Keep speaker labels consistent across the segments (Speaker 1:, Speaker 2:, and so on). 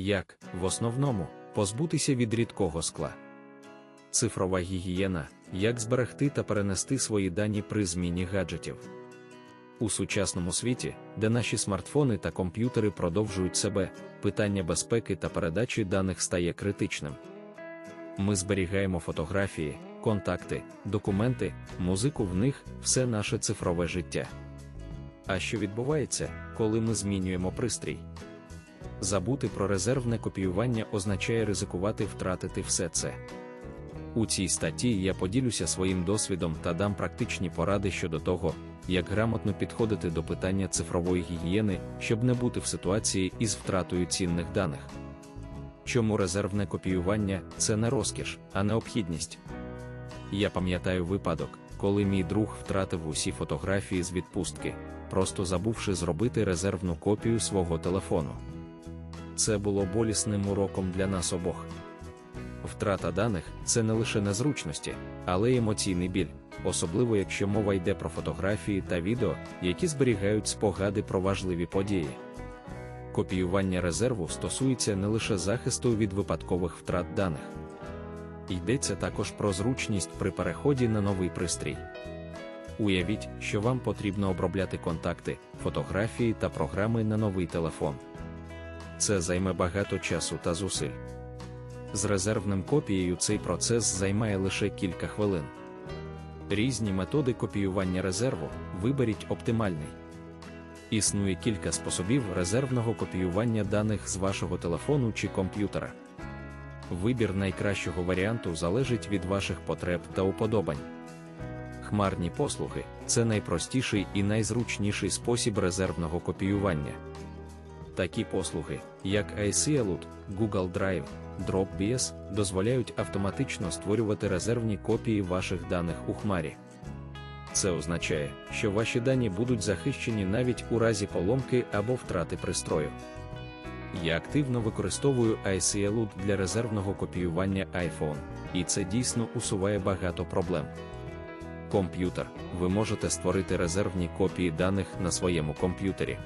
Speaker 1: Як, в основному, позбутися від рідкого скла. Цифрова гігієна як зберегти та перенести свої дані при зміні гаджетів. У сучасному світі, де наші смартфони та комп'ютери продовжують себе, питання безпеки та передачі даних стає критичним. Ми зберігаємо фотографії, контакти, документи, музику в них, все наше цифрове життя. А що відбувається, коли ми змінюємо пристрій? Забути про резервне копіювання означає ризикувати втратити все це. У цій статті я поділюся своїм досвідом та дам практичні поради щодо того, як грамотно підходити до питання цифрової гігієни, щоб не бути в ситуації із втратою цінних даних. Чому резервне копіювання це не розкіш, а необхідність? Я пам'ятаю випадок, коли мій друг втратив усі фотографії з відпустки, просто забувши зробити резервну копію свого телефону. Це було болісним уроком для нас обох. Втрата даних це не лише незручності, але й емоційний біль, особливо якщо мова йде про фотографії та відео, які зберігають спогади про важливі події. Копіювання резерву стосується не лише захисту від випадкових втрат даних. Йдеться також про зручність при переході на новий пристрій. Уявіть, що вам потрібно обробляти контакти, фотографії та програми на новий телефон. Це займе багато часу та зусиль. З резервним копією цей процес займає лише кілька хвилин. Різні методи копіювання резерву виберіть оптимальний. Існує кілька способів резервного копіювання даних з вашого телефону чи комп'ютера. Вибір найкращого варіанту залежить від ваших потреб та уподобань. Хмарні послуги це найпростіший і найзручніший спосіб резервного копіювання. Такі послуги, як iCloud, Google Drive, Dropbox, дозволяють автоматично створювати резервні копії ваших даних у хмарі. Це означає, що ваші дані будуть захищені навіть у разі поломки або втрати пристрою. Я активно використовую iCloud для резервного копіювання iPhone, і це дійсно усуває багато проблем. Комп'ютер. Ви можете створити резервні копії даних на своєму комп'ютері.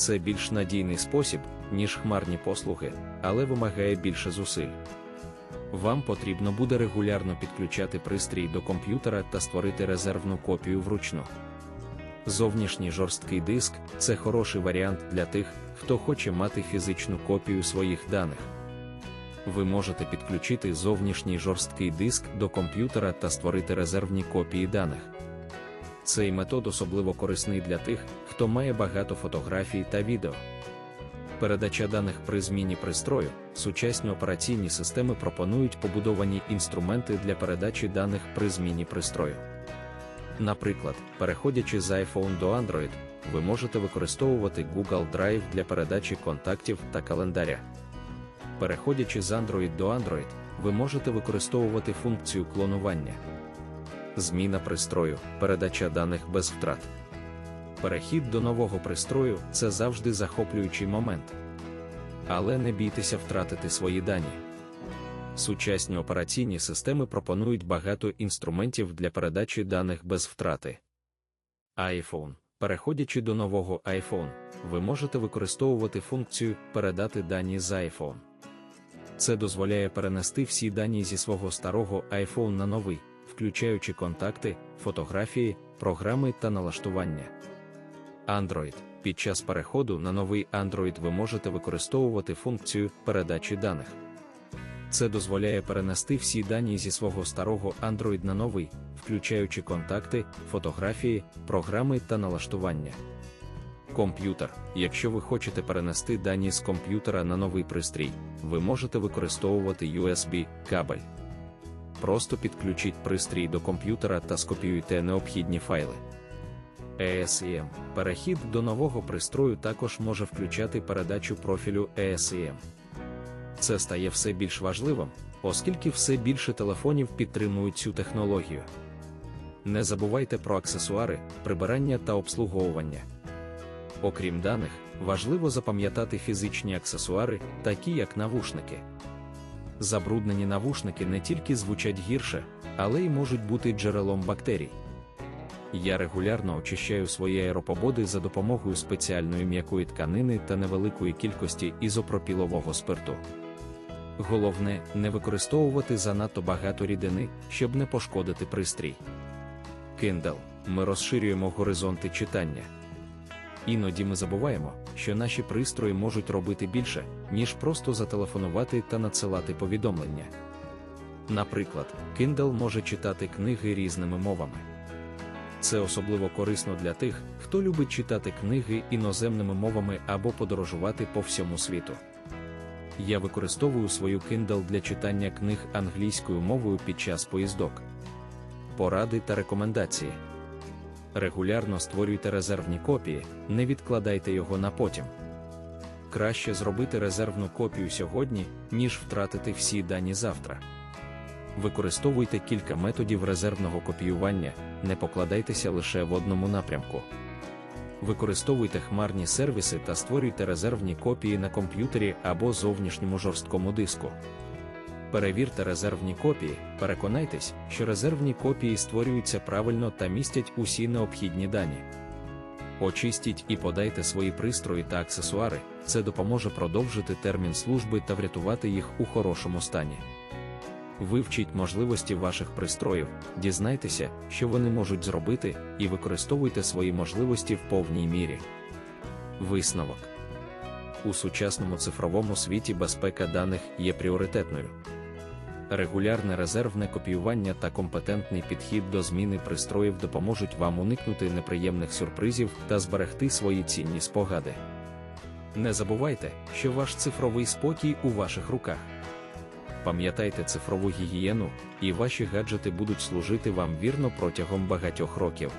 Speaker 1: Це більш надійний спосіб, ніж хмарні послуги, але вимагає більше зусиль. Вам потрібно буде регулярно підключати пристрій до комп'ютера та створити резервну копію вручну. Зовнішній жорсткий диск це хороший варіант для тих, хто хоче мати фізичну копію своїх даних. Ви можете підключити зовнішній жорсткий диск до комп'ютера та створити резервні копії даних. Цей метод особливо корисний для тих, хто має багато фотографій та відео. Передача даних при зміні пристрою, сучасні операційні системи пропонують побудовані інструменти для передачі даних при зміні пристрою. Наприклад, переходячи з iPhone до Android, ви можете використовувати Google Drive для передачі контактів та календаря. Переходячи з Android до Android, ви можете використовувати функцію клонування. Зміна пристрою, передача даних без втрат. Перехід до нового пристрою це завжди захоплюючий момент. Але не бійтеся втратити свої дані. Сучасні операційні системи пропонують багато інструментів для передачі даних без втрати. iPhone. Переходячи до нового iPhone, ви можете використовувати функцію передати дані з iPhone. Це дозволяє перенести всі дані зі свого старого iPhone на новий, включаючи контакти, фотографії, програми та налаштування. Android. Під час переходу на новий Android ви можете використовувати функцію передачі даних. Це дозволяє перенести всі дані зі свого старого Android на новий, включаючи контакти, фотографії, програми та налаштування. Комп'ютер. Якщо ви хочете перенести дані з комп'ютера на новий пристрій, ви можете використовувати USB кабель. Просто підключіть пристрій до комп'ютера та скопіюйте необхідні файли. ESEM. Перехід до нового пристрою також може включати передачу профілю ESEM. Це стає все більш важливим, оскільки все більше телефонів підтримують цю технологію. Не забувайте про аксесуари, прибирання та обслуговування. Окрім даних, важливо запам'ятати фізичні аксесуари, такі як навушники. Забруднені навушники не тільки звучать гірше, але й можуть бути джерелом бактерій. Я регулярно очищаю свої аеропободи за допомогою спеціальної м'якої тканини та невеликої кількості ізопропілового спирту. Головне не використовувати занадто багато рідини, щоб не пошкодити пристрій. Kindle. Ми розширюємо горизонти читання. Іноді ми забуваємо, що наші пристрої можуть робити більше, ніж просто зателефонувати та надсилати повідомлення. Наприклад, Kindle може читати книги різними мовами. Це особливо корисно для тих, хто любить читати книги іноземними мовами або подорожувати по всьому світу. Я використовую свою Kindle для читання книг англійською мовою під час поїздок. Поради та рекомендації. Регулярно створюйте резервні копії, не відкладайте його на потім. Краще зробити резервну копію сьогодні, ніж втратити всі дані завтра. Використовуйте кілька методів резервного копіювання, не покладайтеся лише в одному напрямку. Використовуйте хмарні сервіси та створюйте резервні копії на комп'ютері або зовнішньому жорсткому диску. Перевірте резервні копії, переконайтесь, що резервні копії створюються правильно та містять усі необхідні дані. Очистіть і подайте свої пристрої та аксесуари, це допоможе продовжити термін служби та врятувати їх у хорошому стані. Вивчіть можливості ваших пристроїв, дізнайтеся, що вони можуть зробити, і використовуйте свої можливості в повній мірі. Висновок у сучасному цифровому світі безпека даних є пріоритетною. Регулярне резервне копіювання та компетентний підхід до зміни пристроїв допоможуть вам уникнути неприємних сюрпризів та зберегти свої цінні спогади. Не забувайте, що ваш цифровий спокій у ваших руках. Пам'ятайте цифрову гігієну, і ваші гаджети будуть служити вам вірно протягом багатьох років.